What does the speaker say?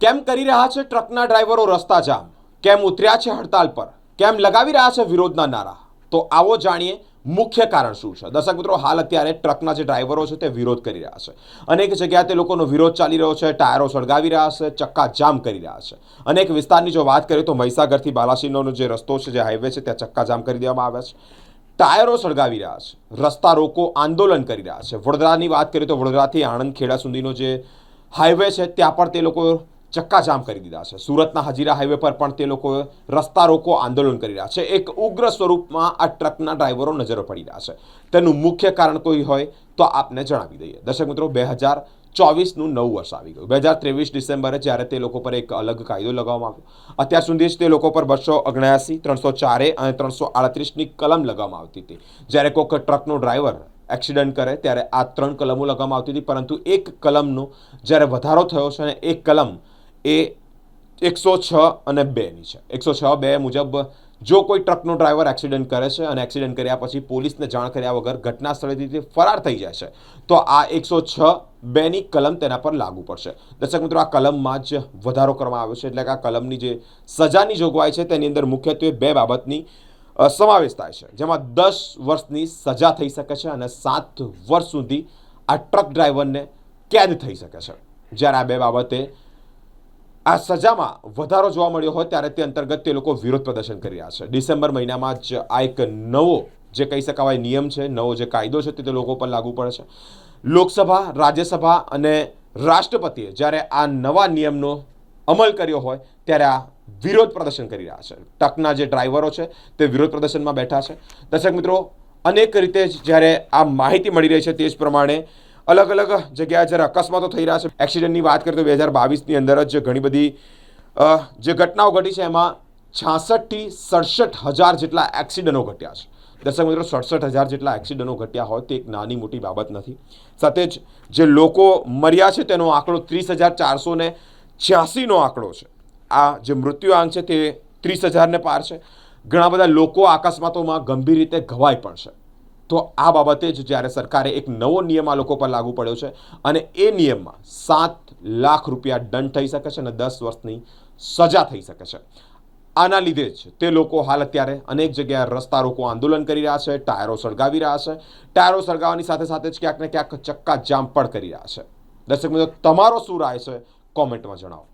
કેમ કરી રહ્યા છે ટ્રકના ડ્રાઈવરો રસ્તા જામ? કેમ ઉતર્યા છે હડતાલ પર? કેમ લગાવી રહ્યા છે વિરોધના નારા? તો આવો જાણીએ મુખ્ય કારણ શું છે. દર્શક મિત્રો, હાલ અત્યારે ટ્રકના જે ડ્રાઈવરો છે તે વિરોધ કરી રહ્યા છે. અનેક જગ્યાએ તે લોકોનો વિરોધ ચાલી રહ્યો છે, ટાયરો સળગાવી રહ્યા છે, ચક્કા જામ કરી રહ્યા છે. અનેક વિસ્તારની જો વાત કરીએ તો મહીસાગરથી બાલાસિનોનો જે રસ્તો છે, જે હાઈવે છે, ત્યાં ચક્કા જામ કરી દેવામાં આવ્યા છે. ટાયરો સળગાવી રહ્યા છે. રસ્તા રોકો, આંદોલન કરી રહ્યા છે. વડોદરાની વાત કરીએ તો વડોદરાથી આણંદ ખેડા સુધીનો જે હાઈવે છે, ત્યાં પણ તે લોકો ચક્કાજામ કરી દીધા છે. સુરતના હજીરા હાઈવે પર પણ તે લોકો રસ્તા રોકો આંદોલન કરી રહ્યા છે. એક ઉગ્ર સ્વરૂપમાં આ ટ્રકના ડ્રાઈવરો નજરો પડી રહ્યા છે. તેનું મુખ્ય કારણ કોઈ હોય તો આપને જણાવી દઈએ. દર્શક મિત્રો, બે હજાર ચોવીસનું નવું વર્ષ આવી ગયું. બે હજાર ત્રેવીસ ડિસેમ્બરે જ્યારે તે લોકો પર એક અલગ કાયદો લગાવવામાં આવ્યો. અત્યાર સુધી જ તે લોકો પર બસો ઓગણ્યાસી, ત્રણસો ચારે અને ત્રણસો આડત્રીસની કલમ લગાવવામાં આવતી હતી. જ્યારે કોઈક ટ્રકનો ડ્રાઈવર એક્સિડન્ટ કરે ત્યારે આ ત્રણ કલમો લગાવવામાં આવતી હતી. પરંતુ એક કલમનો જ્યારે વધારો થયો છે અને એક કલમ એ એકસો છ અને બેની છે. એકસો છ બે મુજબ જો કોઈ ટ્રકનો ડ્રાઈવર એક્સિડન્ટ કરે છે અને એક્સિડન્ટ કર્યા પછી પોલીસને જાણ કર્યા વગર ઘટના સ્થળેથી ફરાર થઈ જાય છે, તો આ એકસો છ બેની કલમ તેના પર લાગુ પડશે. દર્શક મિત્રો, આ કલમમાં જ વધારો કરવામાં આવ્યો છે. એટલે કે આ કલમની જે સજાની જોગવાઈ છે તેની અંદર મુખ્યત્વે બે બાબતની સમાવેશ થાય છે. જેમાં દસ વર્ષની સજા થઈ શકે છે અને સાત વર્ષ સુધી આ ટ્રક ડ્રાઈવરને કેદ થઈ શકે છે. જ્યારે આ બે બાબતે આ સજામાં વધારો જોવા મળ્યો હોય ત્યારે તે અંતર્ગત તે લોકો વિરોધ પ્રદર્શન કરી રહ્યા છે. ડિસેમ્બર મહિનામાં જ આ એક નવો જે કહી શકાવાય નિયમ છે, નવો જે કાયદો છે તે લોકો પર લાગુ પડે છે. લોકસભા, રાજ્યસભા અને રાષ્ટ્રપતિએ જ્યારે આ નવા નિયમનો અમલ કર્યો હોય ત્યારે આ વિરોધ પ્રદર્શન કરી રહ્યા છે. ટકના જે ડ્રાઈવરો છે તે વિરોધ પ્રદર્શનમાં બેઠા છે. દર્શક મિત્રો, અનેક રીતે જ્યારે આ માહિતી મળી રહી છે તે જ પ્રમાણે અલગ અલગ જગ્યાએ જ્યારે અકસ્માતો થઈ રહ્યા છે, એક્સિડન્ટની વાત કરીએ તો બે હજાર બાવીસની અંદર જ ઘણી બધી જે ઘટનાઓ ઘટી છે એમાં છાસઠથી સડસઠ હજાર જેટલા એક્સિડન્ટો ઘટ્યા છે. દર્શક મિત્રો, સડસઠ હજાર જેટલા એક્સિડન્ટો ઘટ્યા હોય તે એક નાની મોટી બાબત નથી. સાથે જ જે લોકો મર્યા છે તેનો આંકડો ત્રીસ હજાર ચારસો ને છ્યાસીનો આંકડો છે. આ જે મૃત્યુઆંક છે તે ત્રીસ હજારને પાર છે. ઘણા બધા લોકો અકસ્માતોમાં ગંભીર રીતે ઘવાય પણ છે. તો આ બાબતે જ જ્યારે સરકારે એક નવો નિયમ આ લોકો પર લાગુ પડ્યો છે અને એ નિયમમાં સાત લાખ રૂપિયા દંડ થઈ શકે છે અને દસ વર્ષની સજા થઈ શકે છે. આના લીધે જ તે લોકો હાલ અત્યારે અનેક જગ્યાએ રસ્તા રોકો આંદોલન કરી રહ્યા છે, ટાયરો સળગાવી રહ્યા છે. ટાયરો સળગાવવાની સાથે સાથે જ ક્યાંક ને ક્યાંક ચક્કા જામ પણ કરી રહ્યા છે. દર્શક મિત્રો, તમારો શું રાય છે? કોમેન્ટમાં જણાવો.